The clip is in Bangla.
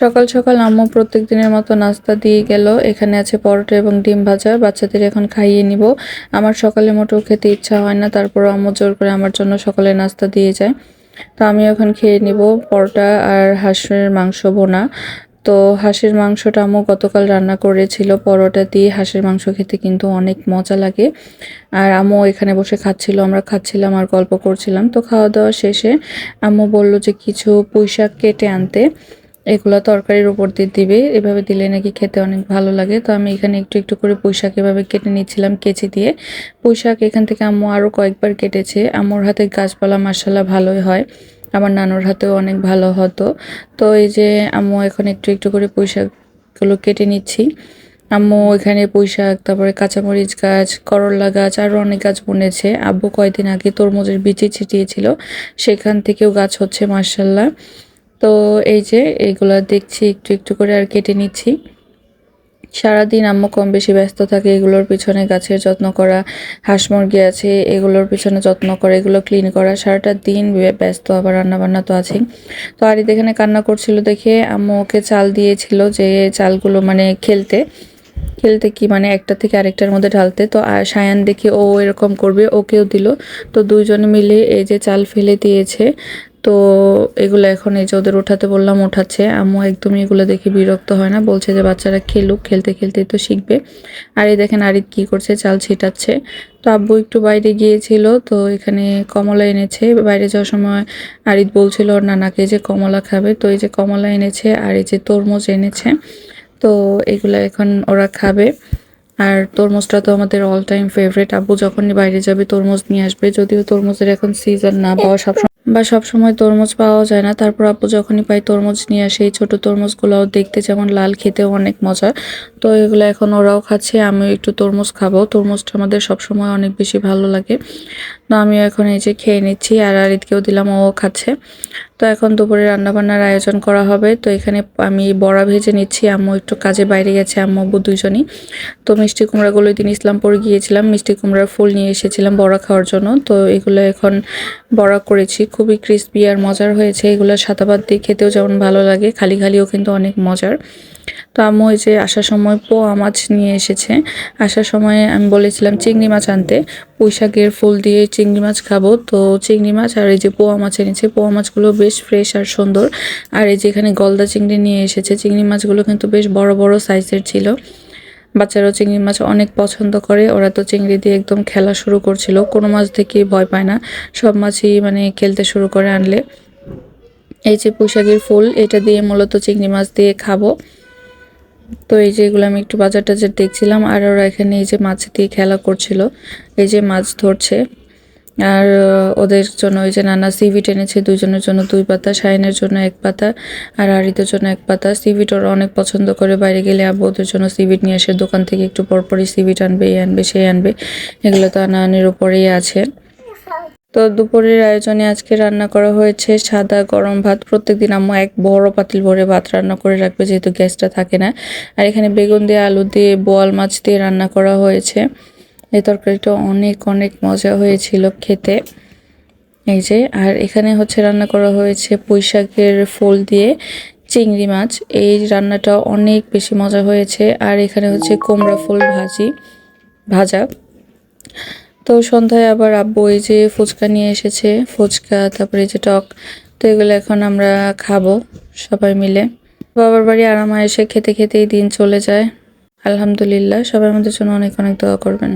সকাল সকাল আম্মু প্রত্যেক দিনের মতো নাস্তা দিয়ে গেল। এখানে আছে পরোটা এবং ডিম ভাজা। বাচ্চাদের এখন খাইয়ে নিব। আমার সকালে মোটেও খেতে ইচ্ছা হয় না। তারপর আম্মু জোর করে আমার জন্য সকালে নাস্তা দিয়ে যায়। তো আমি এখন খেয়ে নিব পরোটা আর হাঁসের মাংস বোনা তো হাঁসের মাংসটা আম্মু গতকাল রান্না করেছিল। পরোটা দিয়ে হাঁসের মাংস খেতে কিন্তু অনেক মজা লাগে। আর আম্মু এখানে বসে খাচ্ছিল। আমরা খাচ্ছিলাম আর গল্প করছিলাম। তো খাওয়া দাওয়া শেষে আম্মু বলল যে কিছু পুঁইশাক কেটে আনতে। এগুলো তরকারির উপর দিয়ে দিবে। এভাবে দিলে নাকি খেতে অনেক ভালো লাগে। তো আমি এখানে একটু একটু করে পুঁইশাক এভাবে কেটে নিচ্ছিলাম কেচি দিয়ে। পুঁইশাক এখান থেকে আম্মু আরও কয়েকবার কেটেছে। আম্মুর হাতে গাছপালা মাসাল্লাহ ভালোই হয়। আমার নানুর হাতেও অনেক ভালো হতো। তো এই যে আম্মু এখন একটু একটু করে পুঁইশাকগুলো কেটে নিচ্ছি। আম্মু এখানে পুঁইশাক, তারপরে কাঁচামরিচ গাছ করল্লা গাছ আরও অনেক গাছ বুনেছে। আব্বু কয়েকদিন আগে তরমুজের বিচি ছিটিয়েছিল। সেখান থেকেও গাছ হচ্ছে মার্শাল্লাহ তো এই যে এইগুলা দেখছি, একটু একটু করে আর কেটে নিচ্ছি। সারাদিন আম্মু কম বেশি ব্যস্ত থাকে, এগুলোর পিছনে গাছের যত্ন করা, হাঁস মুরগি আছে, এগুলোর পিছনে যত্ন করা, এগুলো ক্লিন করা, সারাটা দিন ব্যস্ত, আবার রান্নাবান্না তো আছেই। তো আর এখানে কান্না করছিল দেখে, আম্মু ওকে চাল দিয়েছিল যে চালগুলো মানে খেলতে খেলতে কি মানে একটা থেকে আরেকটার মধ্যে ঢালতে। তো আর সায়ান দেখে ও এরকম করবে, ওকেও দিল। তো দুইজনে মিলে এই যে চাল ফেলে দিয়েছে তো এগুলো এখন এই যে ওদের ওঠাতে বললাম ওঠাচ্ছে আম্মু একদমই এগুলো দেখে বিরক্ত হয় না, বলছে যে বাচ্চারা খেলুক, খেলতে খেলতে তো শিখবে। আর এই দেখেন আরিত কি করছে, চাল ছিটাচ্ছে। তো আব্বু একটু বাইরে গিয়েছিল, তো এখানে কমলা এনেছে। বাইরে যাওয়ার সময় আরিত বলছিল, ওর নানাকে যে কমলা খাবে। তো এই যে কমলা এনেছে আর এই যে তরমুজ এনেছে। তো এগুলো এখন ওরা খাবে। আর তরমুজটা তো আমাদের অল টাইম ফেভারিট আব্বু যখনই বাইরে যাবে তরমুজ নিয়ে আসবে। যদিও তরমুজের এখন সিজন না পাওয়া সবসময় বা সব সময় তরমুজ পাওয়া যায় না। তারপর আপু যখনই পাই তরমুজ নিয়ে আসে, এই ছোটো তরমুজগুলোও দেখতে যেমন লাল, খেতেও অনেক মজা। তো এগুলো এখন ওরাও খাচ্ছে, আমিও একটু তরমুজ খাব। তরমুজটা আমাদের সবসময় অনেক বেশি ভালো লাগে। তো আমিও এখন এই যে খেয়ে নিচ্ছি, আর আরিদকেও দিলাম, ও খাচ্ছে। তো এখন দুপুরে রান্নাবান্নার আয়োজন করা হবে। তো এখানে আমি বড়া ভেজে নিচ্ছি, আম্মু একটু কাজে বাইরে গেছে, আম্মু, আব্বু দুইজনই। তো মিষ্টি কুমড়াগুলো দিন ইসলামপুর গিয়েছিলাম, মিষ্টি কুমড়ার ফুল নিয়ে এসেছিলাম বড়া খাওয়ার জন্য। তো এগুলো এখন বড়া করেছি, খুবই ক্রিস্পি আর মজার হয়েছে। এগুলো সাতাবাদ দিয়ে খেতেও যেমন ভালো লাগে, খালি খালিও কিন্তু অনেক মজার। তো আম্মু ওই যে আসার সময় পোয়া মাছ নিয়ে এসেছে। আসার সময় আমি বলেছিলাম, চিংড়ি মাছ আনতে। পুঁইশাকের ফুল দিয়ে চিংড়ি মাছ খাব। তো চিংড়ি মাছ আর এই যে পোয়া মাছ এনেছে, পোয়া মাছগুলো বেশ ফ্রেশ আর সুন্দর। আর এই যে এখানে গলদা চিংড়ি নিয়ে এসেছে। চিংড়ি মাছগুলো কিন্তু বেশ বড় বড় সাইজের ছিল। বাচ্চারাও চিংড়ি মাছ অনেক পছন্দ করে। ওরা তো চিংড়ি দিয়ে একদম খেলা শুরু করছিল। কোনো মাছ থেকেই ভয় পায় না। সব মাছই মানে খেলতে শুরু করে আনলে। এই যে পুঁইশাকের ফুল, এটা দিয়ে মূলত চিংড়ি মাছ দিয়ে খাব। তো এই যে এগুলো আমি একটু বাজার টাজার দেখছিলাম, আর ওরা এখানে এই যে মাছ দিয়ে খেলা করছিল, এই যে মাছ ধরছে। আর ওদের জন্য ওই যে নানা সিভিট এনেছে দুজনের জন্য দুই পাতা শাইনের জন্য এক পাতা, আর আরিদের জন্য এক পাতা। সিভিট ওরা অনেক পছন্দ করে, বাইরে গেলে আব্বু ওদের জন্য সিভিট নিয়ে আসে, দোকান থেকে একটু পরপরই সিভিট আনবে এই আনবে সে আনবে। এগুলো তো আনানির উপরেই আছে। তো দুপুরের আয়োজনে আজকে রান্না করা হয়েছে সাদা গরম ভাত। প্রত্যেকদিন আম্মু এক বড় পাতিল ভরে ভাত রান্না করে রাখবে, যেহেতু গ্যাসটা থাকে না। আর এখানে বেগুন দিয়ে, আলু দিয়ে, বোয়াল মাছ দিয়ে রান্না করা হয়েছে। এই তরকারিটা অনেক অনেক মজা হয়েছিল খেতে। এই যে, আর এখানে হচ্ছে রান্না করা হয়েছে পুঁইশাকের ফুল দিয়ে চিংড়ি মাছ। এই রান্নাটা অনেক বেশি মজা হয়েছে। আর এখানে হচ্ছে কুমড়া ফুল ভাজি, ভাজা। তো সন্ধ্যায় আবার আব্বু এই যে ফুচকা নিয়ে এসেছে, ফুচকা, তারপরে যে টক, তো এগুলো এখন আমরা খাব সবাই মিলে। বাবার বাড়ি আরামায় এসে খেতে খেতেই দিন চলে যায়। আলহামদুলিল্লাহ, সবাই আমাদের জন্য অনেক অনেক দোয়া করবেন।